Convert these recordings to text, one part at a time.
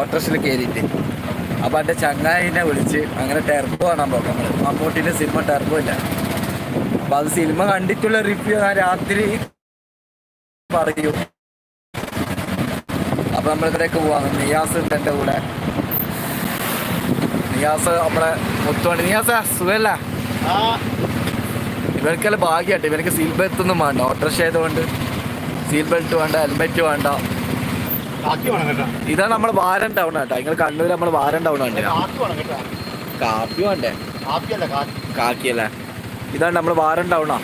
ഓട്ടോസിൽ കയറിയിട്ട് അപ്പൊ എന്റെ ചങ്ങായിനെ വിളിച്ച് അങ്ങനെ ടെർബോ കാണാൻ പോകും നമ്മൾ മമ്മൂട്ടിന്റെ സിനിമ ടെർബോ ഇല്ല. അപ്പൊ അത് സിനിമ കണ്ടിട്ടുള്ള റിവ്യൂ ഞാൻ രാത്രി പറയൂ. അപ്പൊ നമ്മളിതിലേക്ക് പോവാ. നിയാസ് ഉണ്ട് എന്റെ കൂടെ. നിയാസ് നമ്മളെ മൊത്തമാണ് നിയാസ സുഖല്ല? ഇവർക്കെല്ലാം ഭാഗ്യമായിട്ട്. ഇവർക്ക് സീൽ ബെൽറ്റ് ഒന്നും വേണ്ട. ഓട്ടോറിക്ഷ ആയതുകൊണ്ട് സീൽ ബെൽറ്റ് വേണ്ട ഹെൽമെറ്റ് വേണ്ട. ഇതാണ് നമ്മൾ വാരം ടൗൺ ആട്ടോ. നിങ്ങൾ കണ്ണൂർ നമ്മൾ വാരം ടൗൺ ആണ് കേട്ടോ കാപ്പി വേണ്ടേ? കാക്കിയല്ലേ? ഇതാണ് നമ്മൾ വാരം ടൗണാ.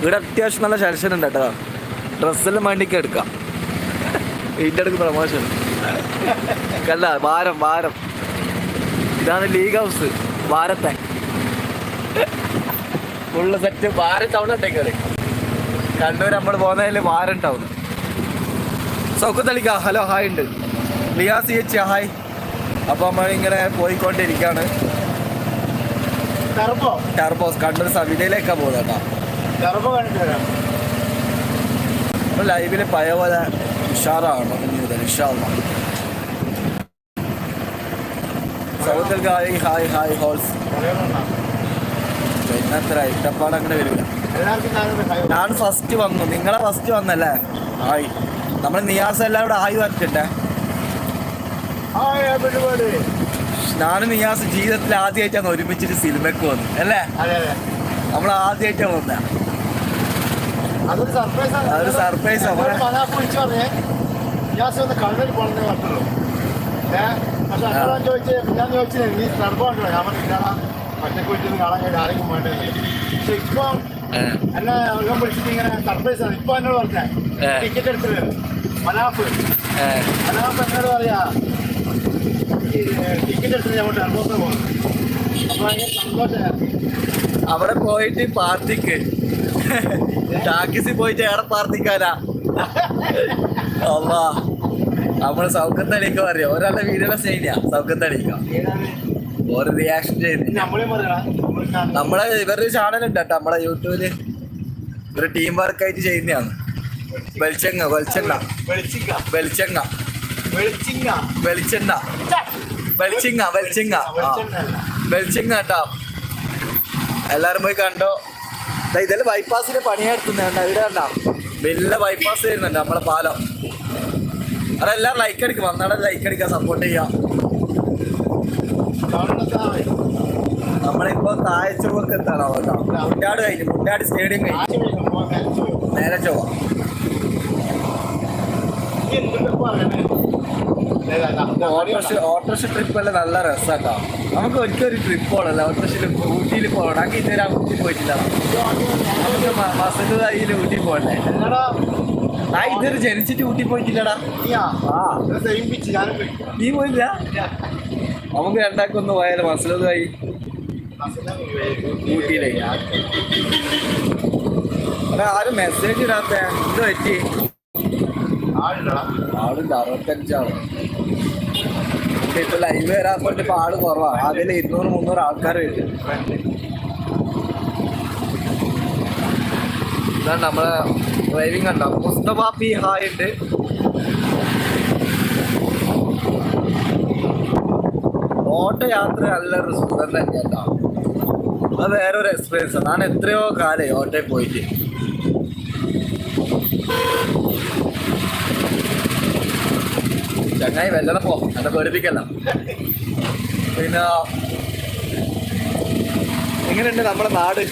ഇവിടെ അത്യാവശ്യം നല്ല സെലക്ഷൻ ഉണ്ട് കേട്ടോ. ഡ്രസ്സെല്ലാം വേണ്ടിക്ക് എടുക്കാം. ഇതിന്റെ അടുക്ക് പ്രമോഷൻ കല്ല വാരം വാരം. ഇതാണ് ലീഗ് ഹൗസ് വാരത്തെ. ഫുള്ള് സെറ്റ് വാരം ടൗൺ ഉണ്ടേക്കറി കണ്ണൂർ നമ്മൾ പോകുന്നതിൽ വാരം ടൗൺ. സൗക്കത്തളിക്ക ഹലോ ഹായ് ഉണ്ട്. ലിയാസ് എച്ച് ഹായ് അപ്പോൾ നമ്മൾ ഇങ്ങനെ പോയിക്കൊണ്ടിരിക്കുകയാണ് ടെർബോ ടർബോസ് കണ്ണൂർ സവിതയിലേക്കാണ് പോകുന്നത് കേട്ടോ. ലൈവിൽ പഴയ പോലെ ഉഷാറാണ് സൗത്തിൽ ഹായ് ഹായ് ഹായ് ഹോൾസ് അങ്ങനെ വരില്ല ഞാൻ ഫസ്റ്റ് വന്നു. നിങ്ങളെ ഫസ്റ്റ് വന്നല്ലേ? ഹായ് നമ്മൾ നിയാസ് എല്ലാം ഇവിടെ ആയി വരട്ടെ. ഞാനും നിയാസ് ജീവിതത്തിൽ ആദ്യമായിട്ടാണ് ഒരുമിച്ചിട്ട് സിനിമയ്ക്ക് വന്നു അല്ലേ? അതെ അതെ. നമ്മൾ ആദ്യമായിട്ടാണ് വന്നത് അതൊരു സർപ്രൈസ് അതൊരു സർപ്രൈസ് വിളിച്ചു പറഞ്ഞേ. ഞാൻ ഒന്ന് കണ്ണൂർ പോകണമെന്ന് പറഞ്ഞുള്ളൂ ഏ? പക്ഷെ അന്നേരം ചോദിച്ച് ഞാൻ ചോദിച്ചു നീ ടെർബോ ഉണ്ടോ ഞാൻ പറഞ്ഞില്ല ഒറ്റയ്ക്ക് വിളിച്ചൊന്ന് കാണാൻ ആരെങ്കിലും പക്ഷെ ഇപ്പം അല്ല എല്ലാം വിളിച്ചിട്ട് ഇങ്ങനെ സർപ്രൈസ് ആണ്. ഇപ്പൊ എന്നോട് പറഞ്ഞ. ടിക്കറ്റ് എടുത്തത് മനാഫ് മനാഫ് എന്നോട് പറയാ ടിക്കറ്റ് എടുത്തത് ഞാൻ ടെർബോസ് പോകുന്നു അപ്പൊ ഭയങ്കര സന്തോഷമായിരുന്നു അവിടെ പോയിട്ട് പാർട്ടിക്ക്. ടാക്സി പോയിട്ട് ഏറെ പാർട്ടിക്കാരാ. അല്ലാ നമ്മൾ സൗക്കത്തടിക്ക അറിയോ ഒരാളുടെ വീഡിയോടെ സ്റ്റൈലിയാ സൗക്കത്തടിക്ക ഓരോ റിയാക്ഷൻ ചെയ്ത്. നമ്മളെ ഇവരുടെ ചാനൽ ഉണ്ട് കേട്ടോ. നമ്മളെ യൂട്യൂബിൽ. ഒരു ടീം വർക്ക് ആയിട്ട് ചെയ്യുന്നതാണ്. വെളിച്ചെണ്ണ വെളിച്ചെണ്ണ. വെളിച്ചിങ്ങ വെളിച്ചെണ്ണ. വെളിച്ചിങ്ങ വെളിച്ചെണ്ണ. വെളിച്ചിങ്ങ വെളിച്ചിങ്ങ വെളിച്ചിങ്ങ കേട്ടോ. എല്ലാരും പോയി കണ്ടോ? ഇതെല്ലാം ബൈപ്പാസിന്റെ പണിയെടുത്തുന്നുണ്ട് ഇവിടെ കണ്ടോ? വലിയ ബൈപ്പാസ് വരുന്നുണ്ട് നമ്മളെ പാലം. അതെല്ലാം ലൈക്ക് അടിക്കും വന്നാടെ ലൈക്ക് അടിക്കാൻ സപ്പോർട്ട് ചെയ്യാം. നമ്മളിപ്പോ താഴ്ചവർക്ക് എന്താണ് കേട്ടോ മുണ്ടാട് കഴിഞ്ഞു മുണ്ടാട് സ്റ്റേഡിയം കഴിഞ്ഞു. നേരെ ചൊവ്വ. ഓട്ടോറിക്ഷ ഓട്ടോറിക്ഷ ട്രിപ്പ് അല്ല? നല്ല രസാട്ടോ. നമുക്ക് ഒരിക്കലും ഒരു ട്രിപ്പ് പോകണല്ലോ ഓട്ടോറിക്ഷയിൽ ഊട്ടിയിൽ പോകണം അങ്ങനെ ഇതുവരെ ആ ഊട്ടി പോയിട്ടില്ല. നമുക്ക് മസൽ കയ്യിൽ ഊട്ടി പോകണ്ടേ ആ ഇതുവരെ ജനിച്ചിട്ട് ഊട്ടി പോയിട്ടില്ലടാ. നീ പോയില്ല? നമുക്ക് രണ്ടാക്കൊന്ന് പോയാലോ. മസലത് കൈ ഊട്ടിയിലേക്ക്. അവിടെ ആരും മെസ്സേജ് ഇടാത്ത. എന്ത് പറ്റി? ആളുണ്ട് അറുപത്തഞ്ചാൾ. ഇപ്പൊ ലൈവ് വരാൻ ഇപ്പൊ ആൾ കുറവാ. അതിൽ ഇരുന്നൂറ് മുന്നൂറ് ആൾക്കാർ വരും. ഇതാണ് നമ്മളെ ഡ്രൈവിംഗ് കണ്ടോ? മുസ്തഫ ഹായ് ഉണ്ട്. ഓട്ടയാത്ര നല്ലൊരു സുഖം തന്നെയാണ് അത് വേറെ ഒരു എക്സ്പീരിയൻസ് ഞാൻ എത്രയോ കാലം ഓട്ടയിൽ പോയിട്ട്. ചങ്ങായി വെല്ലണം പോ. എന്നെ പേടിപ്പിക്കല്ല പിന്നെ എങ്ങനെയുണ്ട് നമ്മുടെ നാട്?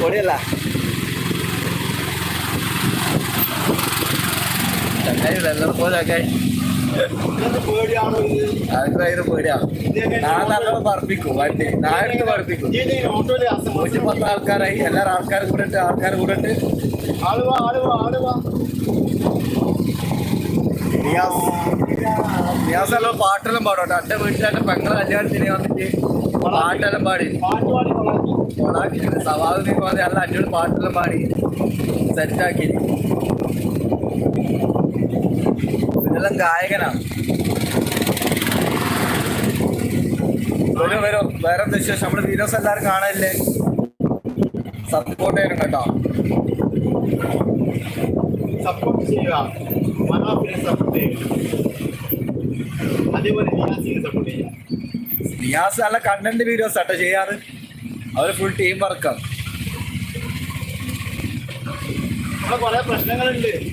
പൊടിയല്ല ചങ്ങായി വെല്ലണം പോ ചങ്ങായി. അതൊക്കെ ഭയങ്കര പേടിയാ. നല്ലോണം പറപ്പിക്കും വണ്ടി. എടുത്ത് പറപ്പിക്കും. നൂറ്റി പത്ത് ആൾക്കാരായി. എല്ലാവരും ആൾക്കാർ കൂടെ ഇട്ട് ആൾക്കാർ കൂടെ ഇട്ട് ആളുവാ ആളുവാ ആളുവാ നിയാസ് നിയാസ് എല്ലാം പാട്ടെല്ലാം പാടോട്ടെ എന്റെ വീട്ടിലെ പെങ്ങളെ കല്യാണത്തിന് വന്നിട്ട് പാട്ടെല്ലാം പാടി. പാട്ട് പാടി കൊള്ളാം. കൊളാക്കിയിട്ടുണ്ട് സവാദ് നീ പറഞ്ഞ നല്ല അടിപൊളി പാട്ടെല്ലാം പാടി. സെറ്റാക്കി. ഇതെല്ലാം ഗായകനാണ്. വരും വരും. വേറെ എന്താ വിശേഷം? നമ്മുടെ വീഡിയോസ് എല്ലാവരും കാണാനില്ലേ സപ്പോർട്ട് ചെയ്യണം കേട്ടോ. സപ്പോർട്ട് ചെയ്യുക. മനാഫിനെ സപ്പോർട്ട് ചെയ്യുക. അതേപോലെ നിയാസിനെ സപ്പോർട്ട് ചെയ്യുക. നിയാസ് നല്ല കണ്ടന്റ് വീഡിയോസ് ആട്ടോ ചെയ്യാറ്. അവർ ഫുൾ ടീം വർക്കാണ്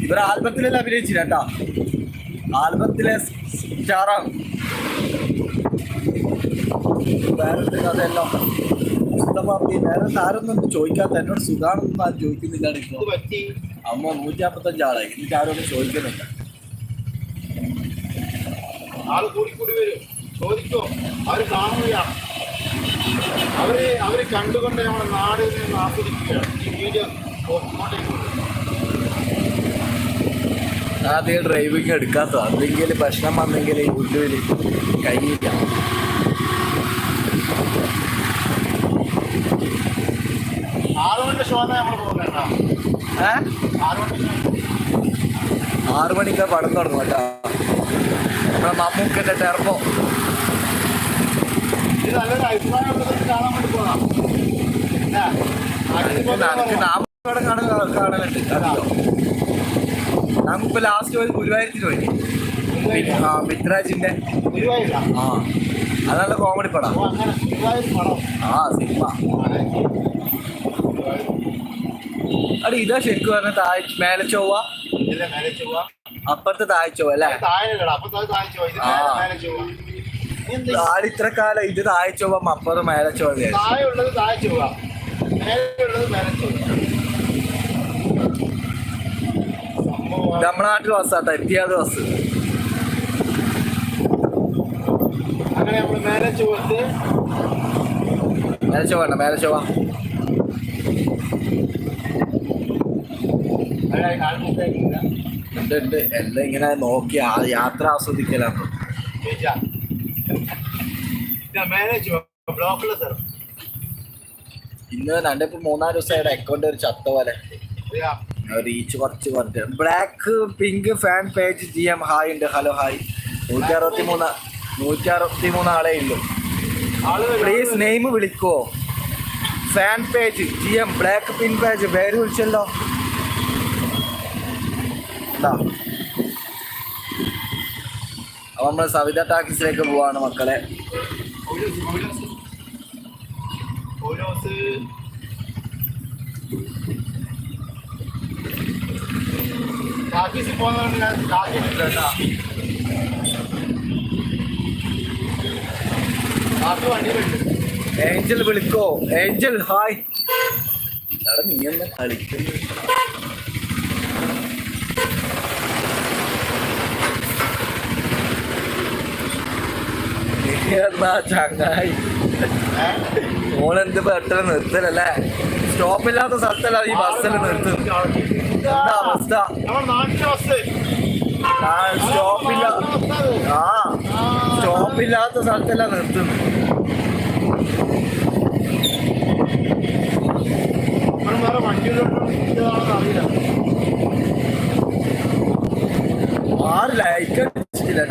ഇവർ ആൽബത്തിലെല്ലാം അഭിനയിച്ചില്ല കേട്ടാ? ആൽബത്തിലെ സ്റ്റാറാണ് വേറെ താരൊന്നും ചോദിക്കാത്ത എന്നോട് സുഖാണെന്ന് ആരും ചോദിക്കുന്നില്ലാണ് ഇപ്പൊ. അമ്മ നൂറ്റി അമ്പത്തഞ്ച് ആളായി എനിക്ക് ആരും ഒന്നും ചോദിക്കുന്നില്ല. ആൾ വരും. ചോദിക്കോ. കാണുകയാണ് അവർ കണ്ടുകൊണ്ട് നമ്മുടെ നാടിൽ നിന്ന് ആസ്വദിക്കുകയാണ് ഈ വീഡിയോ ആദ്യം ഡ്രൈവിംഗ് എടുക്കാത്ത എന്തെങ്കിലും പ്രശ്നം വന്നെങ്കിൽ യൂട്യൂബിൽ കഴിയില്ല ആറു മണിക്കാ പടം തുടങ്ങും കേട്ടോ. നമ്മുടെ മമ്മൂക്കന്റെ ടെർബോ നമുക്ക് കാണലുണ്ട് നമുക്കിപ്പോ ലാസ്റ്റ് പോയി ഗുരുവായൂരത്തിന് പോയി. ആ മിത്രാജിന്റെ. ആ. അതല്ല കോമഡി പടം. ആ സിനിമ. അടി ഇതാ ശരിക്കും പറഞ്ഞ താഴ് മേലെ ചൊവ്വ. ഇതിലെ മേലെ ചൊവ്വ. അപ്പുറത്തെ താഴ് ചൊവ്വ അല്ലേ? ആടി ഇത്ര കാലം ഇത് താഴ് ചൊവ്വ അപ്പുറം മേലെ ചൊവ്വ താഴെ ഉള്ളത് താഴെ ചൊവ്വ. മേലെ ഉള്ളത് മേലെ ചൊവ്വ. നമ്മുടെ നാട്ടിൽ ബസ്സാട്ടോ എത്തിയാത് ബസ് അങ്ങനെ നമ്മൾ മേലെ ചൊവ്വത്ത് മേലെ ചൊവ്വ ഉണ്ട് മേലെ ചൊവ്വ. ഉണ്ട് ഉണ്ട്. എല്ലാം ഇങ്ങനെ നോക്കി ആ യാത്ര ആസ്വദിക്കലാണ്. ഇന്ന് എന്റെ ഇപ്പൊ മൂന്നാൽ ദിവസമായിട്ട് അക്കൗണ്ട് ഒരു ചത്ത പോലെ. റീച്ച് കുറച്ച് കുറച്ച്. Black pink fan page G M hi ഉണ്ട്. ഹലോ ഹായ് നൂറ്റി അറുപത്തി മൂന്ന് നൂറ്റി അറുപത്തി മൂന്ന് ആളെ ഉള്ളൂ പ്ലീസ് നെയിം വിളിക്കോ. Fan page G M black pink page പേര് വിളിച്ചല്ലോ. എന്താ അപ്പൊ നമ്മൾ സവിത ടാക്കീസിലേക്ക് പോവാണ് മക്കളെ. ടാക്കീസിൽ പോകുന്നതുകൊണ്ട് ഞാൻ ടാക്കീസില്ല കേട്ടാ ഏഞ്ചൽ വിളിക്കോ? Angel hi. നീ എന്താ കളിക്കുന്നു നീ എന്നാ ചങ്ങായി? ഓളെന്ത് പെട്ടെന്ന് നിർത്തലല്ലേ? സ്റ്റോപ്പില്ലാത്ത സ്ഥലത്തല്ല ഈ ബസ്സിൽ നിർത്തുന്നത്? എന്താ അവസ്ഥ? സ്റ്റോപ്പില്ല ആ സ്റ്റോപ്പില്ലാത്ത സ്ഥലത്തല്ല നിർത്തുന്നു ആറ് ലൈക്ക് അടിച്ചിട്ടില്ല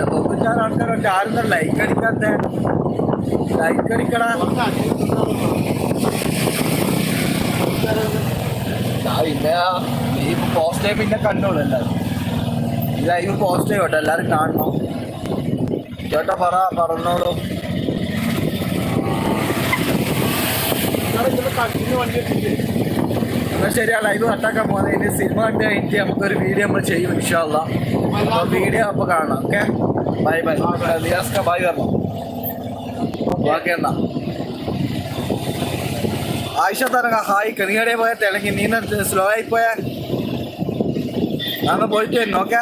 തൊണ്ണൂറ്റാറ് ആൾക്കാരൊക്കെ ആരും ലൈക്ക് അടിക്കാത്ത. ലൈക്ക് അടിക്കണ പിന്നെ ഈ പോസ്റ്റ് പിന്നെ കണ്ടോളൂ എല്ലാവരും ഈ ലൈവ് പോസ്റ്റ് ചെയ്യോട്ടെ എല്ലാവരും കാണണം. ചേട്ടാ പറ പറഞ്ഞോളൂ. എന്നാൽ ശരി ആ ലൈവ് കട്ടാക്കാൻ പോകുന്നത് ഇനി സിനിമ കണ്ട് കഴിഞ്ഞിട്ട് നമുക്കൊരു വീഡിയോ നമ്മൾ ചെയ്യും ഇൻഷാല്ല വീഡിയോ അപ്പോൾ കാണാം ഓക്കെ ബൈ ബൈ ദിയാസ്ക ബൈ വരണം ഓക്കെ എന്നാ? ആയിഷ തരങ്ക ഹായ് കണികടെ പോയ തിളങ്ങി. നീന സ്ലോ ആയി പോയ? ನಾನು പോയിട്ട് ഓക്കെ